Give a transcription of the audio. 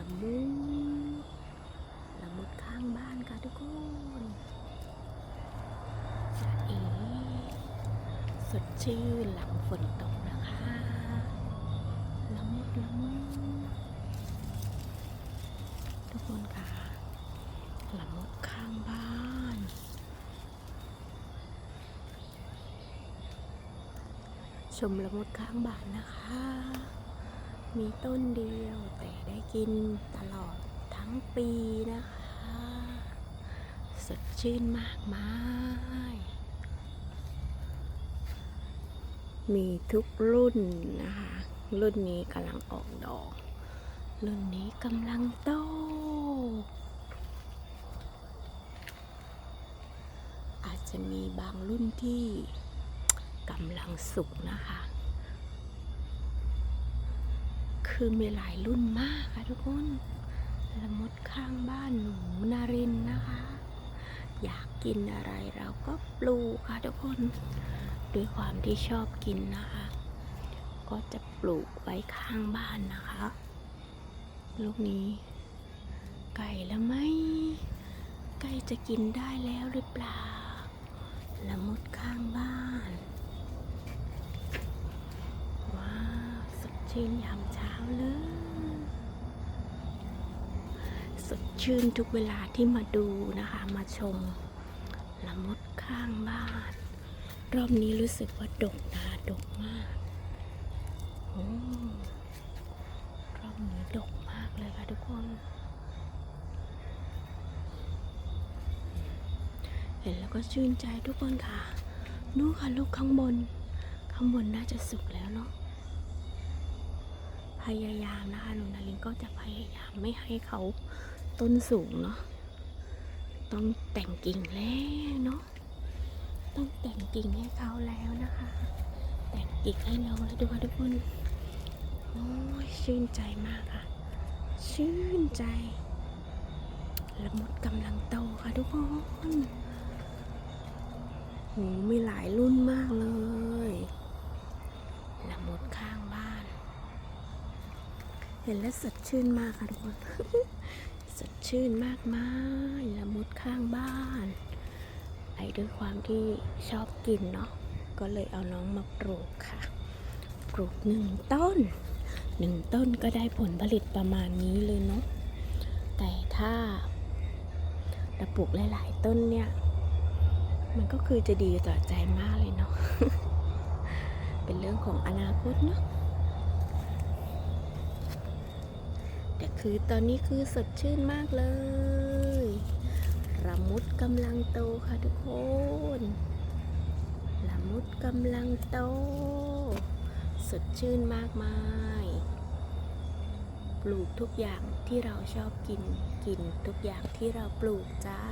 ละมุดละมุดข้างบ้านค่ะทุกคนจะเอ๋สดชื่นหลังฝนตกนะคะละมุดละมุดทุกคนค่ะละมุดข้างบ้านชมละมุดข้างบ้านนะคะ มีต้นเดียวแต่ กินตลอดทั้งปีนะคะ สดชื่นมากมายมีทุกรุ่นนะคะ รุ่นนี้กำลังออกดอก รุ่นนี้กำลังโตอาจจะมีบางรุ่นที่กำลังสุกนะคะ คือมีหลายรุ่นมากค่ะทุกคนละมดข้างบ้านหนูนารินนะคะ อยากกินอะไรเราก็ปลูกค่ะทุกคน ด้วยความที่ชอบกินนะคะ ก็จะปลูกไว้ข้างบ้านนะคะ ลูกนี้ ไก่แล้วไหมไก่จะกินได้แล้วหรือเปล่าละมดข้างบ้าน ว้าวสด ชื่นยามเช้าเลย สดชื่นทุกเวลาที่มาดูนะคะ มาชมละมดข้างบ้าน รอบนี้รู้สึกว่าดกนะดกมากอรอบนี้ดกมากเลยค่ะทุกคน เห็นแล้วก็ชื่นใจทุกคนค่ะนู่นค่ะลูกข้างบน ข้างบนน่าจะสุกแล้วเนาะ พยายามนะคะหนูนารินก็จะพยายามไม่ให้เขาต้นสูงเนาะต้องแต่งกิ่งแล้วเนาะต้องแต่งกิ่งให้เขาแล้วนะคะ แต่งกิ่งให้น้องแล้วดูค่ะทุกคนโอ้ยชื่นใจมากค่ะ ชื่นใจละมุดกำลังโตค่ะทุกคนโหมีหลายรุ่นมากเลย ละมุดข้างบ้าน เห็นแล้วสดชื่นมากค่ะทุกคนสดชื่นมากมายละมุดข้างบ้านไอ้ด้วยความที่ชอบกินเนาะก็เลยเอาน้องมาปลูกค่ะ ปลูกหนึ่งต้นหนึ่งต้นก็ได้ผลผลิตประมาณนี้เลยเนาะแต่ถ้าเราปลูกหลาย ๆ ต้นเนี่ย มันก็คือจะดีต่อใจมากเลยเนาะเป็นเรื่องของอนาคตเนาะ แต่คือตอนนี้คือสดชื่นมากเลยละมุดกำลังโตค่ะทุกคนละมุดกำลังโต สดชื่นมากมาย ปลูกทุกอย่างที่เราชอบกิน กินทุกอย่างที่เราปลูกจ้า